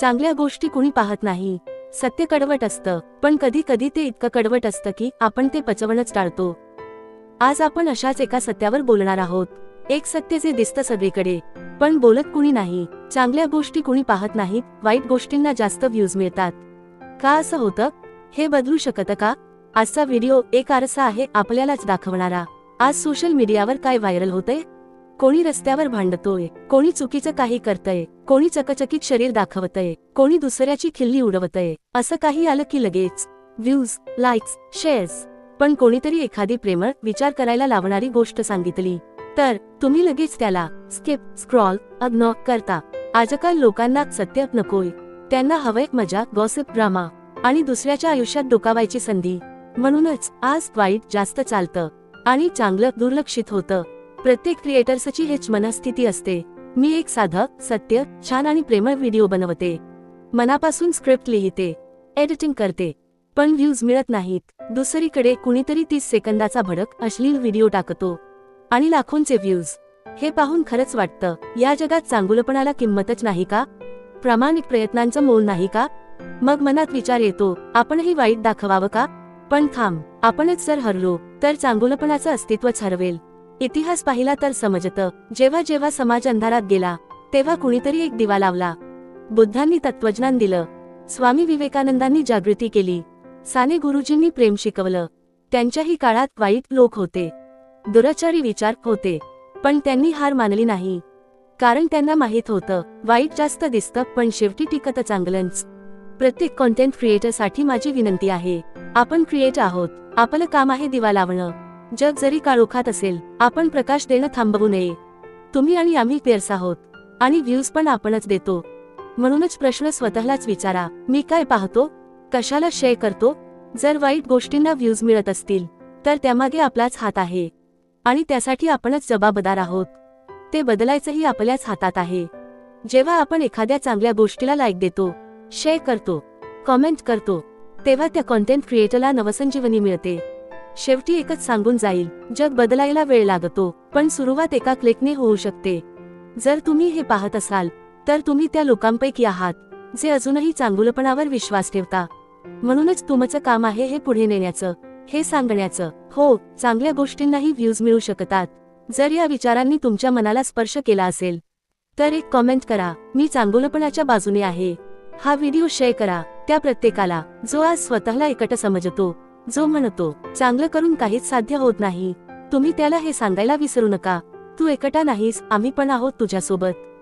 चांगल्या गोष्टी कुणी पाहत नाही. सत्य कडवट असतं पण कधी कधी ते इतकं कडवट असतं की आपण ते पचवणच टाळतो. आज आपण अशाच एका सत्यावर बोलणार आहोत. एक सत्य जे दिसतं सगळीकडे पण बोलत कुणी नाही. चांगल्या गोष्टी कुणी पाहत नाहीत वाईट गोष्टींना जास्त व्ह्यूज मिळतात. का असं होतं? हे बदलू शकतं का? आजचा व्हिडिओ एक आरसा आहे आपल्यालाच दाखवणारा. आज सोशल मीडियावर काय व्हायरल होतंय? कोणी रस्त्यावर भांडतोय कोणी चुकीचं काही करतय कोणी चकचकीत शरीर दाखवतय कोणी दुसऱ्याची खिल्ली उडवतय असं काही आलं की लगेच. Views likes shares. पण कोणीतरी एखादी प्रेमळ विचार करायला लावणारी गोष्ट सांगितली. तर तुम्ही लगेच त्याला स्किप स्क्रॉल अग्नॉक करता. आजकाल लोकांना सत्य नकोय. त्यांना हवंय मजा गॉसिप ड्रामा. आणि दुसऱ्याच्या आयुष्यात डोकावायची संधी. म्हणूनच आज वाईट जास्त चालतं. आणि चांगलं दुर्लक्षित होतं. प्रत्येक क्रिएटर्सची हेच मनस्थिती असते. मी एक साधं सत्य छान आणि प्रेमळ व्हिडिओ बनवते. मनापासून स्क्रिप्ट लिहिते. एडिटिंग करते. पण व्ह्यूज मिळत नाहीत. दुसरीकडे कुणीतरी तीस सेकंदाचा भडक अश्लील व्हिडिओ टाकतो. आणि लाखोंचे व्ह्यूज हे पाहून खरंच वाटतं. या जगात चांगुलपणाला किंमतच नाही का? प्रामाणिक प्रयत्नांचं मोल नाही का? मग मनात विचार येतो आपणही वाईट दाखवावं का? पण थांब आपणच जर हरलो तर चांगुलपणाचं अस्तित्वच हरवेल इतिहास पाहिला तर समजतं. जेव्हा जेव्हा समाज अंधारात गेला तेव्हा कुणीतरी एक दिवा लावला. बुद्धांनी तत्वज्ञान दिलं. स्वामी विवेकानंदांनी जागृती केली. साने गुरुजींनी प्रेम शिकवलं. त्यांच्याही काळात वाईट लोक होते. दुराचारी विचार होते. पण त्यांनी हार मानली नाही. कारण त्यांना माहीत होतं वाईट जास्त दिसतं पण शेवटी टिकत चांगलंच. प्रत्येक कॉन्टेंट क्रिएटरसाठी माझी विनंती आहे. आपण क्रिएट आहोत. आपलं काम आहे दिवा लावणं. जग जरी काळोखात असेल आपण प्रकाश देणं थांबवू नये. तुम्ही आणि आम्ही पेअर्स आहोत आणि व्ह्यूज पण आपणच देतो. म्हणूनच प्रश्न स्वतःलाच विचारा मी काय पाहतो? कशाला शेअर करतो? जर वाईट गोष्टींना व्ह्यूज मिळत असतील तर त्यामागे आपलाच हात आहे. आणि त्यासाठी आपणच जबाबदार आहोत. ते बदलायचंही आपल्याच हातात आहे. जेव्हा आपण एखाद्या चांगल्या गोष्टीला लाईक देतो शेअर करतो कॉमेंट करतो तेव्हा त्या कॉन्टेंट क्रिएटरला नवसंजीवनी मिळते. शेवटी एकच सांगून जाईल जग बदलायला वेळ लागतो पण सुरुवात एका क्लिकने होऊ शकते. जर तुम्ही हे पाहत असाल तर तुम्ही त्या लोकांपैकी आहात जे अजूनही चांगुलपणावर विश्वास ठेवता. म्हणूनच तुमचं काम आहे हे पुढे नेण्याचं हे सांगण्याचं. हो चांगल्या गोष्टींनाही व्ह्यूज मिळू शकतात. जर या विचारांनी तुमच्या मनाला स्पर्श केला असेल तर एक कॉमेंट करा मी चांगुलपणाच्या बाजूने आहे. हा व्हिडिओ शेअर करा त्या प्रत्येकाला जो आज स्वतःला एकट समजतो. जो म्हणतो चांगलं करून काहीच साध्य होत नाही. तुम्ही त्याला हे सांगायला विसरू नका. तू एकटा नाहीस आम्ही पण आहोत तुझ्यासोबत.